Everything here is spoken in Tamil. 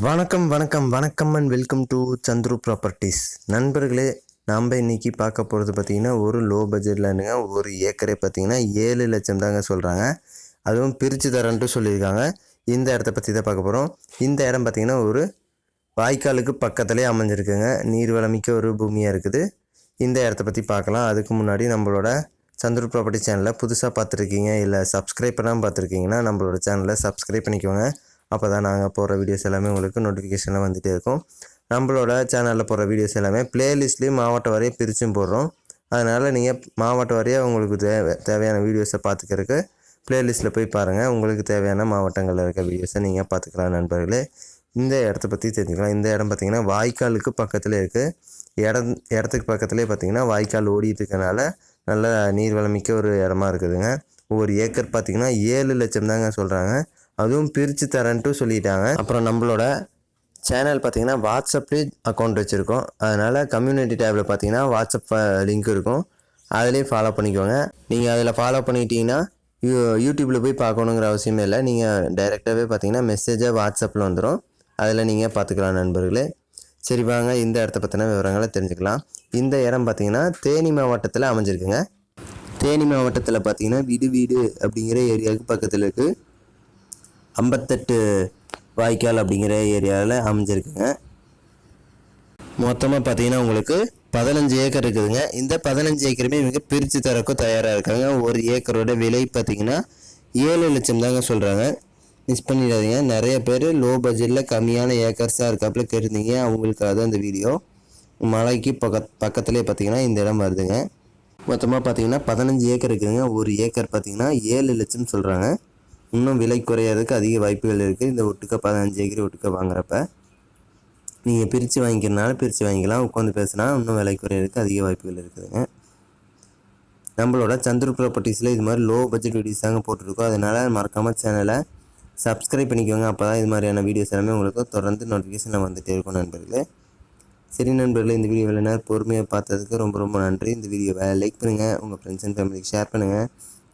வணக்கம் வணக்கம் வணக்கம் and welcome to Chandru properties நண்பர்களே நாம் இன்றைக்கி பார்க்க போகிறது பார்த்தீங்கன்னா ஒரு லோ பட்ஜெட்லனுங்க ஒரு ஏக்கரே பார்த்தீங்கன்னா ஏழு லட்சம் தாங்க சொல்கிறாங்க அதுவும் பிரித்து தரேன்ட்டு சொல்லியிருக்காங்க. இந்த இடத்த பற்றி தான் பார்க்க போகிறோம் இந்த இடம் பார்த்தீங்கன்னா ஒரு வாய்க்காலுக்கு பக்கத்துலேயே அமைஞ்சிருக்குங்க. நீர் வளமிக்க ஒரு பூமியாக இருக்குது. இந்த இடத்த பற்றி பார்க்கலாம். அதுக்கு முன்னாடி நம்மளோட சந்துரு ப்ராப்பர்ட்டி சேனலை புதுசாக பார்த்துருக்கீங்க இல்லை சப்ஸ்கிரைப் பண்ணாமல் பார்த்துருக்கீங்கன்னா நம்மளோட சேனலை சப்ஸ்கிரைப் பண்ணிக்கோங்க. அப்போ தான் நாங்கள் போடுற வீடியோஸ் எல்லாமே உங்களுக்கு நோட்டிஃபிகேஷனில் வந்துகிட்டே இருக்கும். நம்மளோட சேனலில் போடுற வீடியோஸ் எல்லாமே பிளேலிஸ்ட்லேயும் மாவட்டம் வரையும் பிரித்தும் போடுறோம். அதனால் நீங்கள் மாவட்டம் வரையாக உங்களுக்கு தேவை தேவையான வீடியோஸை பார்த்துக்கிறதுக்கு பிளேலிஸ்ட்டில் போய் பாருங்கள் உங்களுக்கு தேவையான மாவட்டங்களில் இருக்க வீடியோஸை நீங்கள் பார்த்துக்கலாம் நண்பர்களே. இந்த இடத்த பற்றி தெரிஞ்சுக்கலாம். இந்த இடம் பார்த்திங்கன்னா வாய்க்காலுக்கு பக்கத்தில் இருக்குது இடம் இடத்துக்கு பக்கத்துலேயே பார்த்திங்கன்னா வாய்க்கால் ஓடிட்டு இருக்கனால நல்ல நீர் வளமிக்க ஒரு இடமா இருக்குதுங்க. ஒரு ஏக்கர் பார்த்திங்கன்னா ஏழு லட்சம் தாங்க சொல்கிறாங்க அதுவும் பிரித்து தரேன்ட்டு சொல்லிட்டாங்க. அப்புறம் நம்மளோட சேனல் பார்த்தீங்கன்னா வாட்ஸ்அப்லேயே அக்கௌண்ட் வச்சுருக்கோம். அதனால் கம்யூனிட்டி டேப்பில் பார்த்தீங்கன்னா வாட்ஸ்அப் லிங்க் இருக்கும். அதிலே ஃபாலோ பண்ணிக்கோங்க. நீங்கள் அதில் ஃபாலோ பண்ணிட்டீங்கன்னா யூ யூடியூப்பில் போய் பார்க்கணுங்கிற அவசியமே இல்லை. நீங்கள் டைரெக்டாகவே பார்த்தீங்கன்னா மெசேஜாக வாட்ஸ்அப்பில் வந்துடும் அதில் நீங்கள் பார்த்துக்கலாம் நண்பர்களே. சரி வாங்க. இந்த இடத்த பற்றின விவரங்களை தெரிஞ்சுக்கலாம். இந்த இடம் பார்த்தீங்கன்னா தேனி மாவட்டத்தில் அமைஞ்சிருக்குங்க. தேனி மாவட்டத்தில் பார்த்தீங்கன்னா வீடு வீடு அப்படிங்கிற ஏரியாவுக்கு பக்கத்தில் இருக்குது ஐம்பத்தெட்டு வாய்க்கால் அப்படிங்கிற ஏரியாவில் அமைஞ்சிருக்குங்க. மொத்தமாக பார்த்தீங்கன்னா உங்களுக்கு பதினஞ்சு ஏக்கர் இருக்குதுங்க. இந்த பதினஞ்சு ஏக்கருமே இவங்க பிரித்து தரக்கும் தயாராக இருக்காங்க. ஒரு ஏக்கரோட விலை பார்த்தீங்கன்னா ஏழு லட்சம் தாங்க சொல்கிறாங்க மிஸ் பண்ணிடாதீங்க. நிறைய பேர் லோ பட்ஜெட்டில் கம்மியான ஏக்கர்ஸாக இருக்காப்புல கேட்டிருந்தீங்க. அவங்களுக்காக தான் இந்த வீடியோ மலைக்கு பக்க பக்கத்துலேயே பார்த்தீங்கன்னா இந்த இடம் வருதுங்க. மொத்தமாக பார்த்தீங்கன்னா பதினஞ்சு ஏக்கர் இருக்குதுங்க. ஒரு ஏக்கர் பார்த்தீங்கன்னா ஏழு லட்சம் சொல்கிறாங்க இன்னும் விலை குறையிறதுக்கு அதிக வாய்ப்புகள் இருக்குது இந்த ஒட்டுக்க பதினஞ்சு ஏக்கர் ஒட்டுக்க வாங்குறப்ப நீங்கள் பிரித்து வாங்கிக்கிறனால பிரித்து வாங்கிக்கலாம். உட்காந்து பேசினா இன்னும் விலை குறையிறதுக்கு அதிக வாய்ப்புகள் இருக்குதுங்க. நம்மளோட சந்துரு ப்ராப்பர்ட்டிஸில் இது மாதிரி லோ பட்ஜெட் வீடியோஸ் தாங்க போட்டிருக்கோம். அதனால் மறக்காமல் சேனலை சப்ஸ்கிரைப் பண்ணிக்கோங்க. அப்போ தான் இது மாதிரியான வீடியோஸ் எல்லாமே உங்களுக்கு தொடர்ந்து நோட்டிஃபிகேஷனில் வந்துகிட்டே இருக்கும் நண்பர்களே. சரி நண்பர்களே இந்த வீடியோ வேலை நேரம் பொறுமையாக பார்த்ததுக்கு ரொம்ப ரொம்ப நன்றி. இந்த வீடியோவை லைக் பண்ணுங்கள் உங்கள் ஃப்ரெண்ட்ஸ் அண்ட் ஃபேமிலிக்கு ஷேர் பண்ணுங்கள்